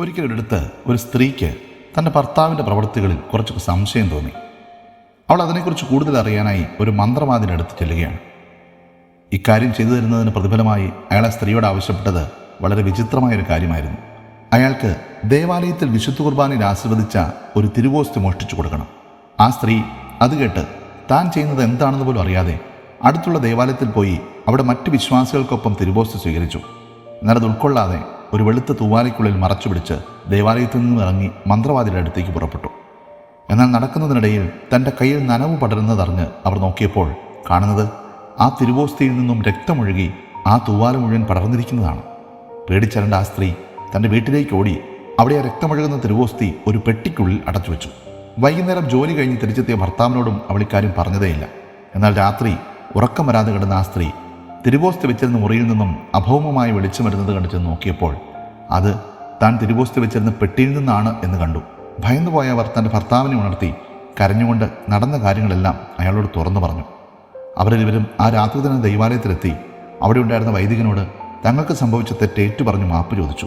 ഒരിക്കലൊരിടത്ത് ഒരു സ്ത്രീക്ക് തന്റെ ഭർത്താവിന്റെ പ്രവൃത്തികളിൽ കുറച്ചൊക്കെ സംശയം തോന്നി. അവൾ അതിനെക്കുറിച്ച് കൂടുതൽ അറിയാനായി ഒരു മന്ത്രവാദിന്റെ അടുത്ത് ചെല്ലുകയാണ്. ഇക്കാര്യം ചെയ്തു തരുന്നതിന് പ്രതിഫലമായി അയാൾ സ്ത്രീയോട് ആവശ്യപ്പെട്ടത് വളരെ വിചിത്രമായൊരു കാര്യമായിരുന്നു. അയാൾക്ക് ദേവാലയത്തിൽ വിശുദ്ധ കുർബാനയിൽ ആസ്വദിച്ച ഒരു തിരുവോസ്തു മോഷ്ടിച്ചു കൊടുക്കണം. ആ സ്ത്രീ അത് കേട്ട് താൻ ചെയ്യുന്നത് എന്താണെന്ന് പോലും അറിയാതെ അടുത്തുള്ള ദേവാലയത്തിൽ പോയി അവിടെ മറ്റ് വിശ്വാസികൾക്കൊപ്പം തിരുവോസ്തു സ്വീകരിച്ചു. എന്നാൽ അത് ഉൾക്കൊള്ളാതെ ഒരു വെളുത്ത തൂവാലയ്ക്കുള്ളിൽ മറച്ചുപിടിച്ച് ദേവാലയത്തിൽ നിന്നും ഇറങ്ങി മന്ത്രവാദിയുടെ അടുത്തേക്ക് പുറപ്പെട്ടു. എന്നാൽ നടക്കുന്നതിനിടയിൽ തന്റെ കയ്യിൽ നനവ് പടരുന്നതറിഞ്ഞ് അവർ നോക്കിയപ്പോൾ കാണുന്നത് ആ തിരുവോസ്തിയിൽ നിന്നും രക്തമൊഴുകി ആ തൂവാല മുഴുവൻ പടർന്നിരിക്കുന്നതാണ്. പേടിച്ചരണ്ട ആ സ്ത്രീ തന്റെ വീട്ടിലേക്ക് ഓടി അവിടെ ആ രക്തമൊഴുകുന്ന തിരുവോസ്തി ഒരു പെട്ടിക്കുള്ളിൽ അടച്ചു വെച്ചു. വൈകുന്നേരം ജോലി കഴിഞ്ഞ് തിരിച്ചെത്തിയ ഭർത്താവിനോടും അവൾ ഇക്കാര്യം പറഞ്ഞതേയില്ല. എന്നാൽ രാത്രി ഉറക്കം വരാതെ കിടന്ന ആ സ്ത്രീ തിരുവോസ്തി വെച്ചിരുന്ന മുറിയിൽ നിന്നും അഭൗമമായി വെളിച്ചം വരുന്നത് കണ്ടു നോക്കിയപ്പോൾ അത് താൻ തിരുവോസ്തി വെച്ചിരുന്ന പെട്ടിയിൽ നിന്നാണ് എന്ന് കണ്ടു. ഭയന്നുപോയ അവർ തന്റെ ഭർത്താവിനെ ഉണർത്തി കരഞ്ഞുകൊണ്ട് നടന്ന കാര്യങ്ങളെല്ലാം അയാളോട് തുറന്നു പറഞ്ഞു. അവരിരുവരും ആ രാത്രി തന്നെ ദൈവാലയത്തിലെത്തി. അവിടെ ഉണ്ടായിരുന്ന വൈദികനോട് തങ്ങൾക്ക് സംഭവിച്ച തെറ്റേറ്റു പറഞ്ഞു മാപ്പ് ചോദിച്ചു.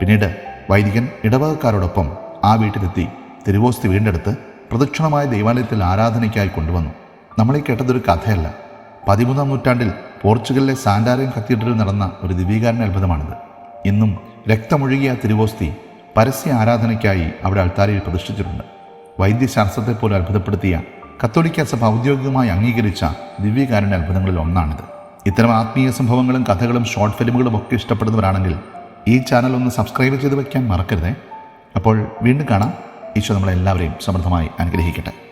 പിന്നീട് വൈദികൻ ഇടവകക്കാരോടൊപ്പം ആ വീട്ടിലെത്തി തിരുവോസ്തി വീണ്ടെടുത്ത് പ്രദക്ഷിണമായ ദൈവാലയത്തിൽ ആരാധനയ്ക്കായി കൊണ്ടുവന്നു. നമ്മളീ കേട്ടതൊരു കഥയല്ല. പതിമൂന്നാം നൂറ്റാണ്ടിൽ പോർച്ചുഗലിലെ സാന്റാറിയൻ കത്തീഡ്രലിൽ നടന്ന ഒരു ദിവ്യകാരണ അത്ഭുതമാണിത്. ഇന്നും രക്തമൊഴുകിയ തിരുവോസ്തി പരസ്യ ആരാധനയ്ക്കായി അവിടെ അൾത്താരയിൽ പ്രതിഷ്ഠിച്ചിട്ടുണ്ട്. വൈദ്യശാസ്ത്രത്തെ പോലെ അത്ഭുതപ്പെടുത്തിയ കത്തോലിക്ക സഭ ഔദ്യോഗികമായി അംഗീകരിച്ച ദിവ്യകാരുണ്യ അത്ഭുതങ്ങളിൽ ഒന്നാണിത്. ഇത്തരം ആത്മീയ സംഭവങ്ങളും കഥകളും ഷോർട്ട് ഫിലിമുകളും ഒക്കെ ഇഷ്ടപ്പെടുന്നവരാണെങ്കിൽ ഈ ചാനൽ ഒന്ന് സബ്സ്ക്രൈബ് ചെയ്ത് വയ്ക്കാൻ മറക്കരുതേ. അപ്പോൾ വീണ്ടും കാണാം. ഈശോ നമ്മളെല്ലാവരെയും സമൃദ്ധമായി അനുഗ്രഹിക്കട്ടെ.